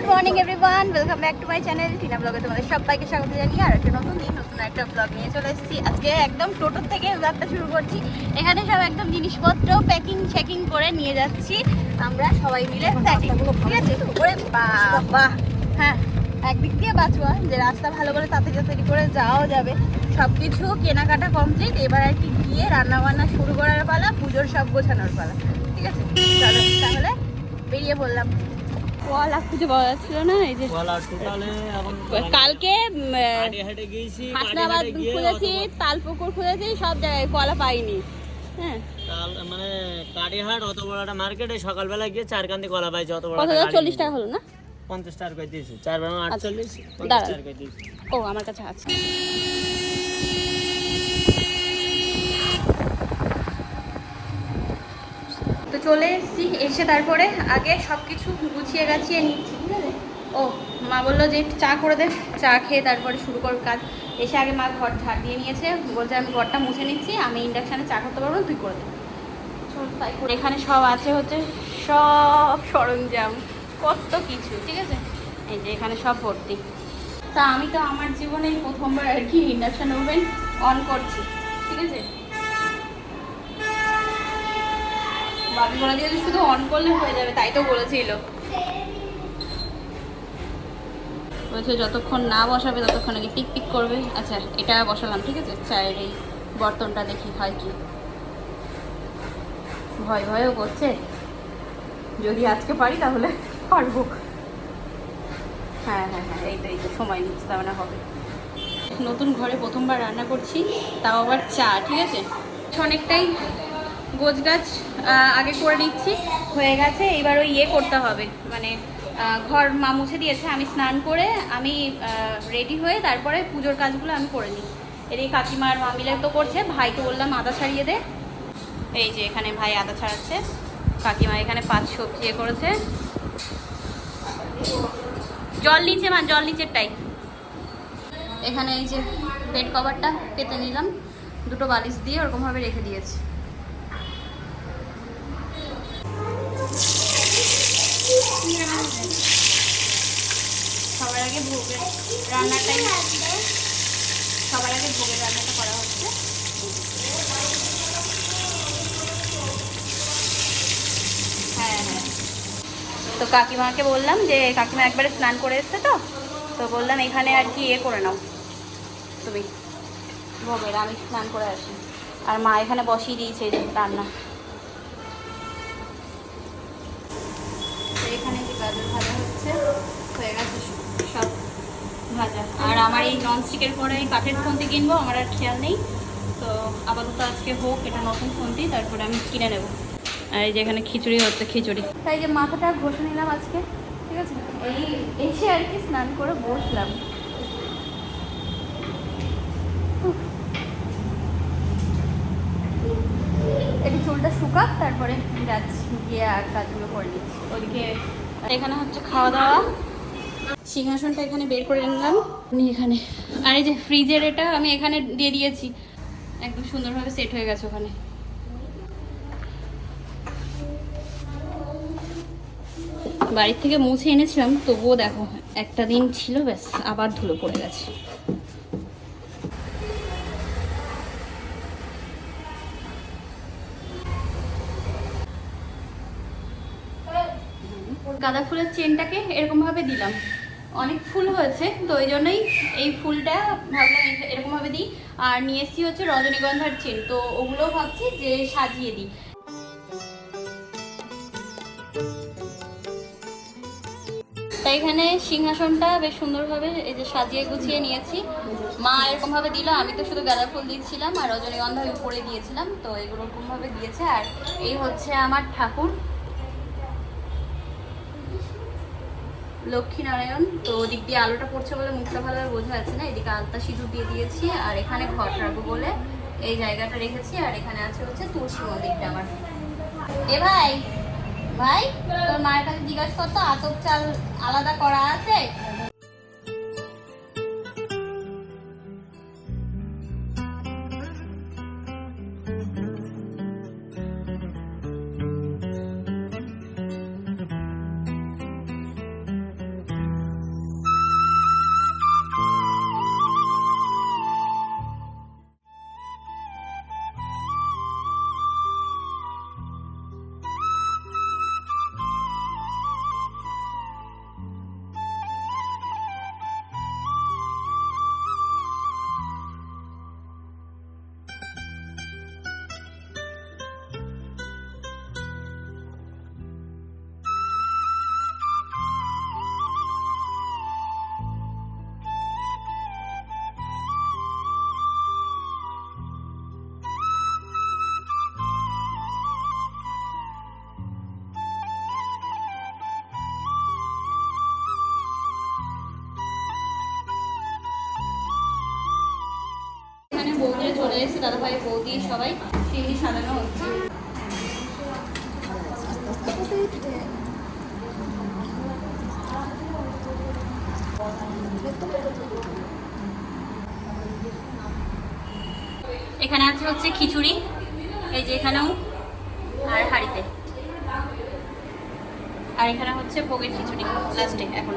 Good morning everyone welcome back to my channel Tina ব্লগে তোমাদের সবাইকে স্বাগত জানিয়ে আর একটা নতুন দিন, নতুন একটা ব্লগ নিয়ে চলে এসেছি। আজকে একদম টোটোর থেকে ব্লগটা শুরু করছি। এখানে সব একদম জিনিসপত্র প্যাকিং চেকিং করে নিয়ে যাচ্ছি। আমরা সবাই মিলে ঠিক আছে? ওরে বাবা! হ্যাঁ একদিক দিয়ে বাঁচুয়া যে রাস্তা ভালো করে তাড়াতাড়ি তাড়াতাড়ি করে যাওয়াও যাবে। সব কিছু কেনাকাটা কমপ্লিট এবার আর কি গিয়ে রান্না বান্না শুরু করার পালা, পুজোর সব গোছানোর পালা। ঠিক আছে? চলো, তাহলে বেরিয়ে পড়লাম। কলা খুঁজে পাওয়া যাচ্ছিল না এই যে কালকে হাসনাবাদ খুঁজেছি তালপুকুর খুঁজেছি সব জায়গায় কলা পাইনি। হ্যাঁ। মানে কাটিহাট অত বড় একটা মার্কেটে সকালবেলা গিয়ে চার কান্দি কলা পাইছে অত বড় চল্লিশ টাকা হলো না? পঞ্চাশ টাকা করে দিয়েছি চার বারো আটচল্লিশ পঞ্চাশ। টাকা করে দিয়েছি। ও আমার কাছে আছে। চলে এসেছি, এসে তারপরে আগে সব কিছু গুছিয়ে গাছিয়ে নিচ্ছি ঠিক আছে ও, মা বলল যে চা করে দে, চা খেয়ে তারপরে শুরু কর কাজ। এসে আগে মা ঘর ঝাড় দিয়ে নিয়েছে, বলছে আমি ঘরটা মুছে নিচ্ছি, আমি ইন্ডাকশানে চা করতে পারব, তুই করে দে। এখানে সব আছে হচ্ছে, সব সরঞ্জাম, কত কিছু, ঠিক আছে? এই যে এখানে সব ভর্তি। তা আমি তো আমার জীবনে প্রথমবার আর কি ইন্ডাকশান ওভেন অন করছি, ঠিক আছে? বাবি বলা দিয়ে শুধু অন করলে হয়ে যাবে, তাই তো বলেছিল। বলছে যতক্ষণ না বসাবে ততক্ষণ আগে টিক টিক করবে। আচ্ছা এটা বসালাম, ঠিক আছে? চায়ের এই বর্তনটা দেখি, হয় কি? ভয় ভয়ও করছে? যদি আজকে পারি তাহলে পারব। হ্যাঁ হ্যাঁ হ্যাঁ এই তো এই তো, সময় নিচ্ছে, তার মানে হবে। নতুন ঘরে প্রথমবার রান্না করছি, তাও আবার চা, ঠিক আছে? অনেকটাই গোছ গাছ আগে করে নিচ্ছি। হয়ে গেছে, এবার ওই ইয়ে করতে হবে। মানে ঘর মা মুছে দিয়েছে, আমি স্নান করে আমি রেডি হয়ে তারপরে পুজোর কাজগুলো আমি করে নিই। এদিকে কাকিমার মা মিলে তো করছে, ভাইকে বললাম আদা ছাড়িয়ে দে। এই যে এখানে ভাই আদা ছাড়াচ্ছে, কাকিমা এখানে পাঁচ সবজি এ করেছে। জল নিচে মা, জল নিচের নিচেরটাই। এখানে এই যে বেড কভারটা পেতে নিলাম। দুটো বালিশ দিয়ে ওরকমভাবে রেখে দিয়েছি। সবার আগে ভোগের রান্নাটাই সবার আগে ভোগের রান্নাটা করা হচ্ছে। হ্যাঁ হ্যাঁ। তো কাকিমাকে বললাম যে, কাকিমা একবারে স্নান করে এসছে তো? তো বললাম এখানে আর কি ইয়ে করে নাও। তুমি। ভোগের, আমি স্নান করে আসি। আর মা এখানে বসিয়ে দিয়েছে রান্না। এখানে যে গাজর ভাজা হচ্ছে? হয়ে গেছে সব ভাজা। আর আমার এই ননস্টিকের পরে এই কাঠের ফোনটি কিনবো, আমার আর খেয়াল নেই। তো আপাতত আজকে হোক, এটা নতুন ফোনটি তারপরে আমি কিনে নেব। আর এই যে এখানে খিচুড়ি হচ্ছে, খিচুড়ি। তাই যে মাথাটা ঘষে নিলাম আজকে, ঠিক আছে? এই এসে আর কি স্নান করে বসলাম। শুকাক তারপরে যাচ্ছি গিয়ে আর কাজগুলো করে নিচ্ছি। ওদিকে এখানে হচ্ছে খাওয়া দাওয়া সিংহাসনটা এখানে বের করে নিলাম আমি এখানে। আর এই যে ফ্রিজের এটা আমি এখানে দিয়ে দিয়েছি। একদম সুন্দরভাবে সেট হয়ে গেছে ওখানে। বাড়ির থেকে মুছে এনেছিলাম, তবুও দেখো, একটা দিন ছিল, ব্যাস, আবার ধুলো পড়ে গেছে। গাঁদা ফুলের চেনটাকে এরকমভাবে দিলাম। অনেক ফুল হয়েছে, তো ওই জন্যই এই ফুলটা ভাবলাম এরকমভাবে দিই। আর নিয়ে এসেছি হচ্ছে রজনীগন্ধার চেন, তো ওগুলোও ভাবছি যে সাজিয়ে দিই। তাই এখানে সিংহাসনটা বেশ সুন্দরভাবে এই যে সাজিয়ে গুছিয়ে নিয়েছি। মা এরকমভাবে দিল, আমি তো শুধু গাঁদা ফুল দিচ্ছিলাম আর রজনীগন্ধা উপরে দিয়েছিলাম, তো এগুলো এরকমভাবে দিয়েছে। আর এই হচ্ছে আমার ঠাকুর। লক্ষ্মীনারায়ণ। তো ওদিক দিয়ে আলোটা পড়ছে বলে মুখটা ভালোভাবে বোঝা যাচ্ছে না। এদিকে আলতা সিঁদুর দিয়ে দিয়েছি আর এখানে ঘট রাখব বলে এই জায়গাটা রেখেছি। আর এখানে আছে হচ্ছে তুলসী মন্দিরটা আমার। এ ভাই ভাই, তোর মায়ের কাছে জিজ্ঞাসা করতো আতপ চাল আলাদা করা আছে? এসেছে দাদা ভাই বৌদি, সবাই। সিঁড়ি সাজানো হচ্ছে। এখানে আছে হচ্ছে খিচুড়ি, এই যে এখানেও, আর হাঁড়িতে। আর এখানে হচ্ছে ভোগের খিচুড়ি লাস্টে এখন।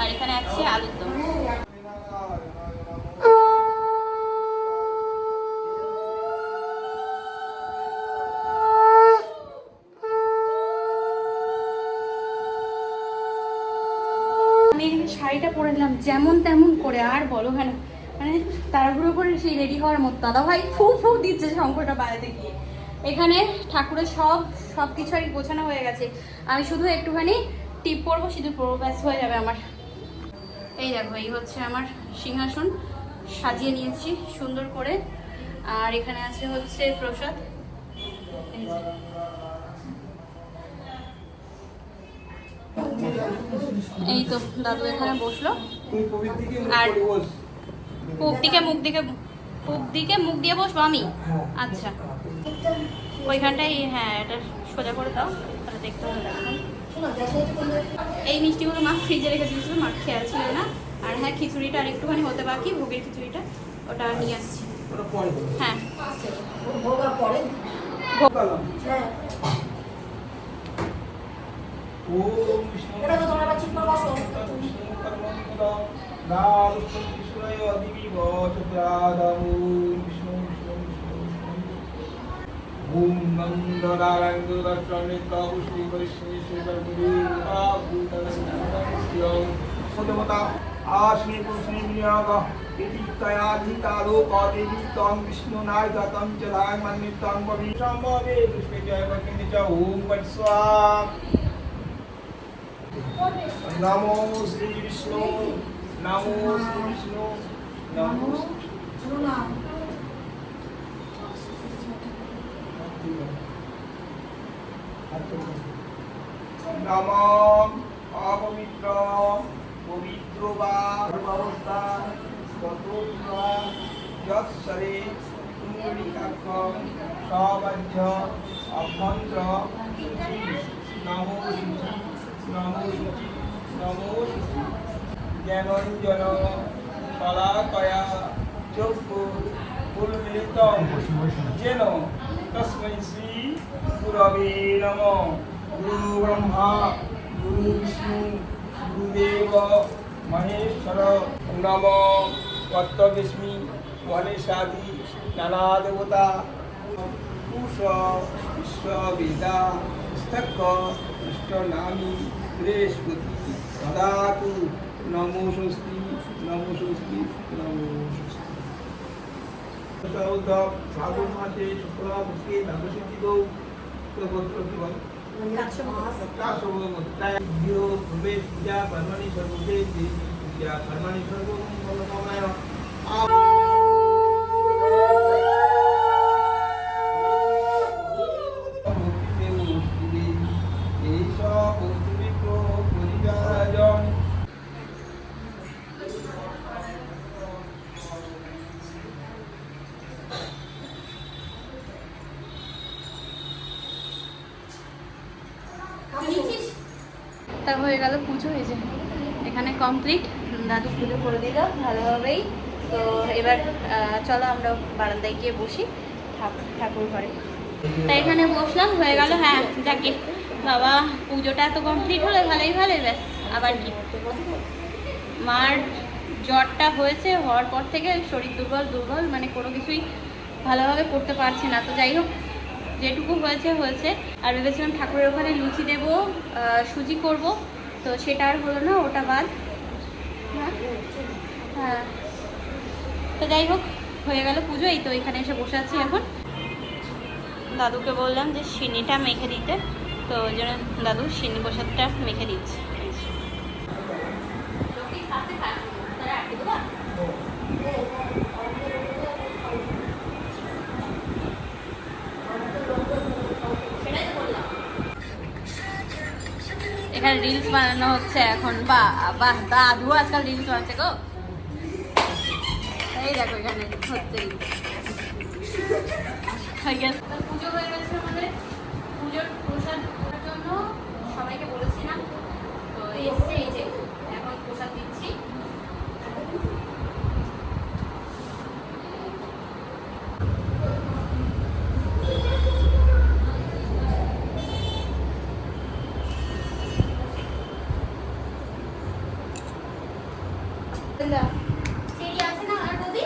আর এখানে আছে আলুর দম। আমি শাড়িটা পরে নিলাম, যেমন তেমন করে, আর বলো কেন? মানে তাড়াহুড়ো করে সেই রেডি হওয়ার মতো। দাদা ভাই ফু ফু দিচ্ছে শঙ্করটা বাড়াতে গিয়ে। এখানে ঠাকুরের সব সব কিছু আর গোছানো হয়ে গেছে। আমি শুধু একটুখানি টিপ পরবো, সিঁদুর পরবো, ব্যাস, হয়ে যাবে আমার। এই দেখো, এই হচ্ছে আমার সিংহাসন। সাজিয়ে নিয়েছি সুন্দর করে। আর এখানে আছে হচ্ছে প্রসাদ। এই যে। এই তো দাদু এখানে বসল। আর পূব দিকে মুখ দিকে পূব দিকে মুখ দিয়ে বসবো আমি? আচ্ছা। ওইখানটাই হ্যাঁ এটা সোজা করে দাও তাহলে দেখতে হবে এই মিষ্টিগুলো মা ফ্রিজে রেখে দিয়েছিল মা খেয়াল ছিল না। আর হ্যাঁ খিচুড়িটা আর একটুখানি হতে বাকি ভোগের খিচুড়িটা ওটা নিয়ে আসছি। হ্যাঁ। ওম বিষ্ণু এটা তো তোমরা ঠিক করে বসো। বিষ্ণু কর্মঙ্গল নাম কৃষ্ণয় অদিবি বচপ্রাদামু বিষ্ণু বিষ্ণু বিষ্ণু বিষ্ণু ওম নন্দনারায়ণ দর্শনে কাউ শ্রী বৈষ্ণব শ্রী বর্মে আভূতনন্দনস্যং সদমতা আশ্রী পুষ্ণি বিনিয়োগ ইতি তয়াধিতা লোক দেবী তং বিষ্ণু নায় দতং জলায় মন্নিতং ভবি সম্ভবে, পুষ্পে জয় বকিনি চ ওম স্বাহা নমো শ্রী বিষ্ণু নমো শ্রী বিষ্ণু নমো নম অপবিত্র পবিত্র বা অবস্থা যৎসরে কুণ্ডলিকাক্ষ সবাহ্য অভ্যন্ত্র নমো নমো নমো জ্ঞানঞ্জন কলাকয়া চক্ষু উন্মিলিত যেন তস্मै শ্রী গুরবে নম গুরু ব্রহ্মা গুরু বিষ্ণু গুরুদেব মহেশ্বর নম তত্ত্ববিস্মি গণেশাদি নানা দেবতা পুষ বিশ্ববেদা স্তক ইষ্টনামি বৃহস্পতি দদাতু নমো স্বস্তি নমো স্বস্তি নমো স্বস্তি উদ্ধব শ্রাবণ মাসে শুক্লা ভক্তি দ্বাদশী গৌ গোত্র কি বল প্রবেশ পূজা কর্মাণি সর্বদে দেবী পূজা কর্মাণি সর্বমঙ্গলকামায় তা হয়ে গেল পুজো হয়েছে এখানে কমপ্লিট দাদু পুজো করে দিল ভালোভাবেই। তো এবার চলো আমরা বারান্দায় গিয়ে বসি ঠাকুর ঘরে। তাই এখানে বসলাম হয়ে গেল হ্যাঁ যাকে বাবা পুজোটা তো কমপ্লিট হলো ভালোই ভালোই ব্যাস আবার কি? মার জ্বরটা হয়েছে হওয়ার পর থেকে শরীর দুর্বল দুর্বল মানে কোনো কিছুই ভালোভাবে করতে পারছে না। তো যাই হোক যেটুকু হয়েছে হয়েছে। আর ভেবেছিলাম ঠাকুরের ওখানে লুচি দেব সুজি করব, তো সেটা আর হলো না, ওটা বাদ। হ্যাঁ? হ্যাঁ। তো যাই হোক, হয়ে গেল পুজো, এই তো এখানে এসে বসে আছি এখন। দাদুকে বললাম যে, সিনিটা মেখে দিতে, তো ওই জন্য দাদু সিনি প্রসাদটা মেখে দিচ্ছে। এই রিলস বানানো হচ্ছে এখন। বাহ বাহ, দাদু আজকাল রিলস বানাচ্ছে গো। এই দেখো এখানে, হচ্ছে পুজো হয়ে গেছে পুজোর প্রসাদ জন্য সবাইকে বলেছিলাম। তো এসছে এই যে এখন প্রসাদ দিচ্ছি চেরি আছে না আর বৌদি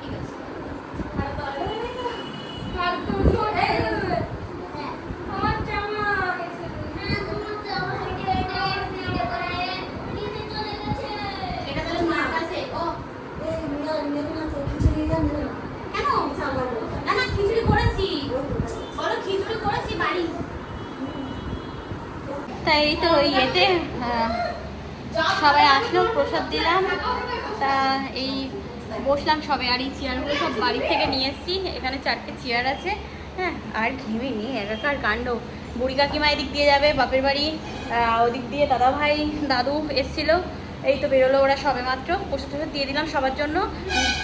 ঠিক আছে খারাপ এটা তাহলে মার কাছে ও কেন না না খিচুড়ি করেছি বলো খিচুড়ি করেছি বাড়ি তাই তো ইয়েতে আহ, সবাই আসলো প্রসাদ দিলাম। তা এই বসলাম সবে, আর এই চেয়ারগুলো সব বাড়ির থেকে নিয়ে এসেছি। এখানে চারটে চেয়ার আছে। হ্যাঁ আর ঘেমে নিয়ে একাকার কাণ্ড। বুড়ি কাকিমা এদিক দিয়ে যাবে, বাপের বাড়ি ওদিক দিয়ে দাদা ভাই, দাদু এসছিল। এই তো বেরোলো ওরা সবে মাত্র। প্রসাদ টসাদ দিয়ে দিলাম সবার জন্য।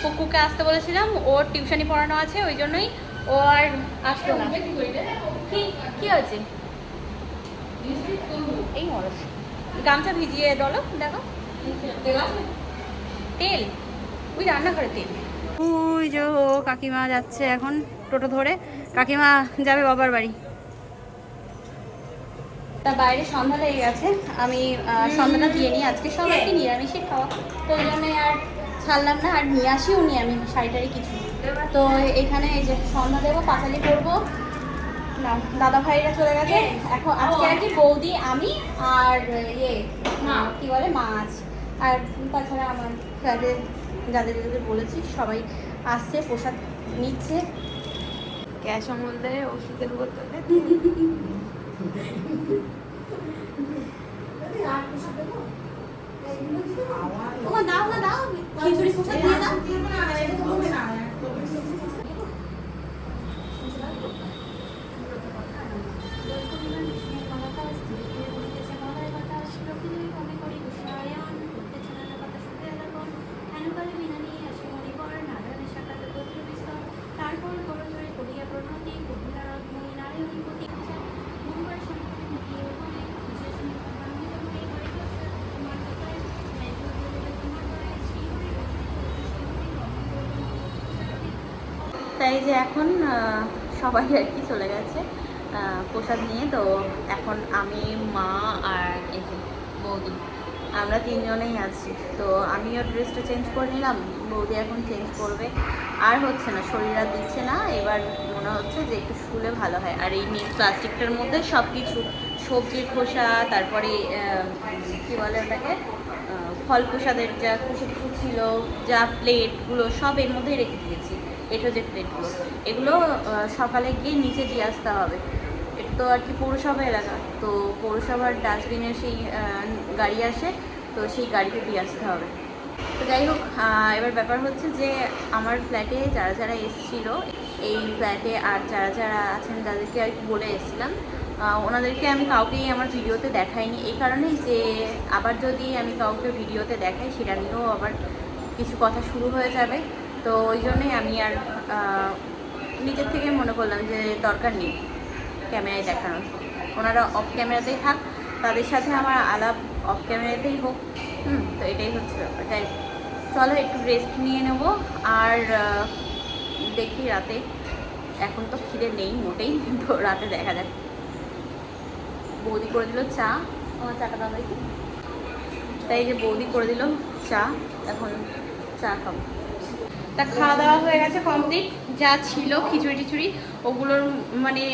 কুকুকে আসতে বলেছিলাম, ওর টিউশনি পড়ানো আছে, ওই জন্যই ও আর আসলো না। কি হয়েছে? এই মরস। গামছা ভিজিয়ে দলো দেখো। তেল। ওই রান্নাঘরে তেল ওই যে কাকিমা যাচ্ছে এখন টোটো ধরে। কাকিমা যাবে বাবার বাড়ি। তা বাইরে সন্ধ্যা লেগে গেছে। আমি সন্ধ্যাটা দিয়ে নিই। আজকে সবাই কি নিরামিষই খাওয়া। তো ওই জন্য আর ছাড়লাম না। আর নিয়ে আসিও নি আমি শাড়িটারি কিছু। তো এখানে এই যে সন্ধ্যা দেবো পাঁচালি করব। না দাদা ভাইরা চলে গেছে। এখন আজকে আর কি বৌদি আমি আর ইয়ে কি বলে মাছ আর তাছাড়া আমার ফ্ল্যাটে যাদের যাদের বলেছি সবাই আসছে প্রসাদ নিচ্ছে। ক্যাশ আমলতে ওষুধের বোতলে দাও না দাও। খিচুড়ি প্রসাদ দিয়ে দাও তারপর করজোরে করিয়া প্রণতি কবিনারদ মুনি নারায়ণী পতি মঙ্গল শান্তি দিয়ে ওখানে বিশেষ নির্বাণিত হয়ে হরে কৃষ্ণ তোমার কথায় ন্যায্য বলে তোমার করে শ্রী হরি তাই যে এখন সবাই আর কি চলে গেছে প্রসাদ নিয়ে। তো এখন আমি, মা আর এই যে বৌদি, আমরা তিনজনেই আছি। তো আমিও ড্রেসটা চেঞ্জ করে নিলাম, বৌদি এখন চেঞ্জ করবে। আর হচ্ছে না, শরীর আর দিচ্ছে না। এবার মনে হচ্ছে যে একটু শুলে ভালো হয়। আর এই নীল প্লাস্টিকটার মধ্যে সব কিছু সবজির খোসা, তারপরে কি বলে ওটাকে ফল প্রসাদের যা টুসু ছিল, যা প্লেটগুলো সব এর মধ্যে রেখে দিয়েছি। এটো যে প্লেটগুলো এগুলো সকালে গিয়ে নিচে দিয়ে আসতে হবে। এটা তো আর কি পৌরসভা এলাকা। তো পৌরসভার ডাস্টবিনের সেই গাড়ি আসে, তো সেই গাড়িতে দিয়ে আসতে হবে। তো যাই হোক এবার ব্যাপার হচ্ছে যে আমার ফ্ল্যাটে যারা যারা এসেছিল, এই ফ্ল্যাটে আর যারা যারা আছেন যাদেরকে আর কি বলে এসেছিলাম। ওনাদেরকে আমি কাউকেই আমার ভিডিওতে দেখাইনি। এই কারণেই যে আবার যদি আমি কাউকে ভিডিওতে দেখাই, সেটা নিয়েও আবার কিছু কথা শুরু হয়ে যাবে। তো ওই জন্যই আমি আর নিজের থেকে মনে করলাম যে দরকার নেই ক্যামেরায় দেখানোর। ওনারা অফ ক্যামেরাতেই থাক, তাদের সাথে আমার আলাপ অফ ক্যামেরাতেই হোক। হুম, তো এটাই হচ্ছে ব্যাপার। তাই চলো একটু রেস্ট নিয়ে নেব। আর দেখি রাতে। এখন তো খিদে নেই মোটেই তো রাতে দেখা যাক। বৌদি করে দিল চা। আমার চাটা দাও দেখি। তাই যে বৌদি করে দিল চা, এখন চা খাব। তা খাওয়া দাওয়া হয়ে গেছে কমপ্লিট যা ছিল খিচুড়ি টিচুড়ি, ওগুলোর মানে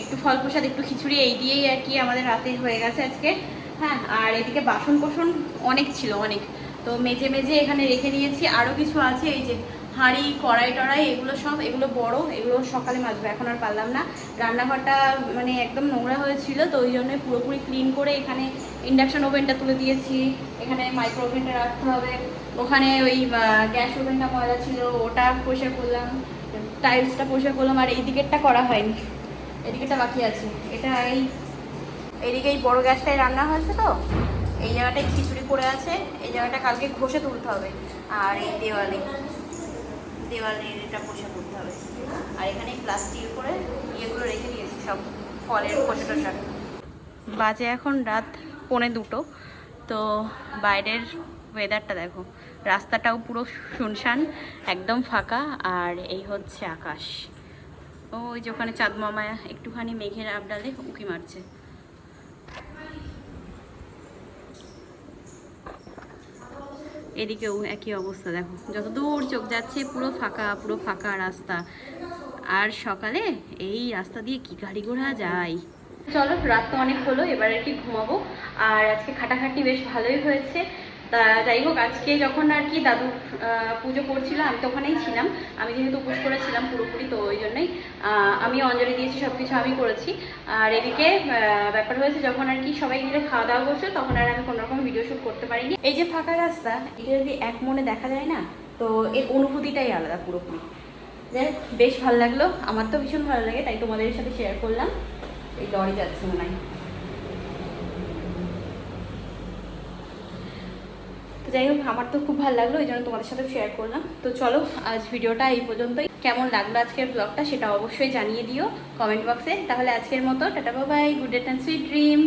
একটু ফল প্রসাদ একটু খিচুড়ি, এই দিয়েই আর কি আমাদের রাতে হয়ে গেছে আজকে। হ্যাঁ আর এদিকে বাসন কোসন অনেক ছিল অনেক। তো মেজে মেজে এখানে রেখে নিয়েছি। আরও কিছু আছে, এই যে হাঁড়ি, কড়াই টড়াই, এগুলো সব, এগুলো বড়, এগুলো সকালে মাজবো, এখন আর পারলাম না। রান্নাঘরটা মানে একদম নোংরা হয়েছিল, তো ওই জন্য পুরোপুরি ক্লিন করে এখানে ইন্ডাকশন ওভেনটা তুলে দিয়েছি। এখানে মাইক্রো ওভেনটা রাখতে হবে। ওখানে ওই গ্যাস ওভেনটা ময়লা ছিল, ওটা পরিষ্কার করলাম, টাইলসটা পরিষ্কার করলাম, আর এই দিকেরটা করা হয়নি। এদিকেটা বাকি আছে। এটা এই এইদিকে এই বড় গ্যাসটায় রান্না হয়েছে তো। এই জায়গাটায় খিচুড়ি পড়ে আছে। এই জায়গাটা কালকে ঘষে তুলতে হবে। আর এই দেওয়ালে দেওয়ালের এটা পরিষ্কার করতে হবে। আর এখানে প্লাস্টিক করে ইয়েগুলো রেখে দিয়েছি সব ফলের খোসা টোসা বাজে এখন রাত পৌনে দুটো। তো বাইরের ওয়েদারটা দেখো। রাস্তাটাও পুরো শুনশান, একদম ফাঁকা, আর এই হচ্ছে আকাশ। ওই যে ওখানে চাঁদ মামা, একটুখানি মেঘের আবডালে উঁকি মারছে। এদিকেও একই অবস্থা, দেখো। যত দূর চোখ যাচ্ছে, পুরো ফাঁকা পুরো ফাঁকা রাস্তা। আর সকালে এই রাস্তা দিয়ে কি গাড়ি ঘোড়া যায়? চলো, রাত তো অনেক হলো, এবার আর কি ঘুমাবো। আর আজকে খাটাখাটি বেশ ভালোই হয়েছে। তা যাই হোক আজকে যখন আর কি দাদু পুজো করছিল আমি তো ওখানেই ছিলাম। আমি যেহেতু উপোস করেছিলাম পুরোপুরি তো ওই জন্যই আমি অঞ্জলি দিয়েছি সব কিছু আমি করেছি। আর এদিকে ব্যাপার হয়েছে যখন আর কি সবাই মিলে খাওয়া দাওয়া করছে তখন আর আমি কোনোরকম ভিডিও শ্যুট করতে পারিনি। এই যে ফাঁকা রাস্তা এটা যদি এক মনে দেখা যায় না তো এর অনুভূতিটাই আলাদা পুরোপুরি। হোক, বেশ ভালো লাগল। আমার তো ভীষণ ভালো লাগে তাই তোমাদের সাথে শেয়ার করলাম। এই লরি যাচ্ছে মনে হয় তো যাই হোক, আমার তো খুব ভালো লাগল, এই জন্য তোমাদের সাথে শেয়ার করলাম। তো চলো, আজ ভিডিওটা এই পর্যন্তই। কেমন লাগল আজকের ব্লগটা সেটা অবশ্যই জানিয়ে দিও কমেন্ট বক্সে তাহলে আজকের মতো, টাটা বাবাই good day and sweet dream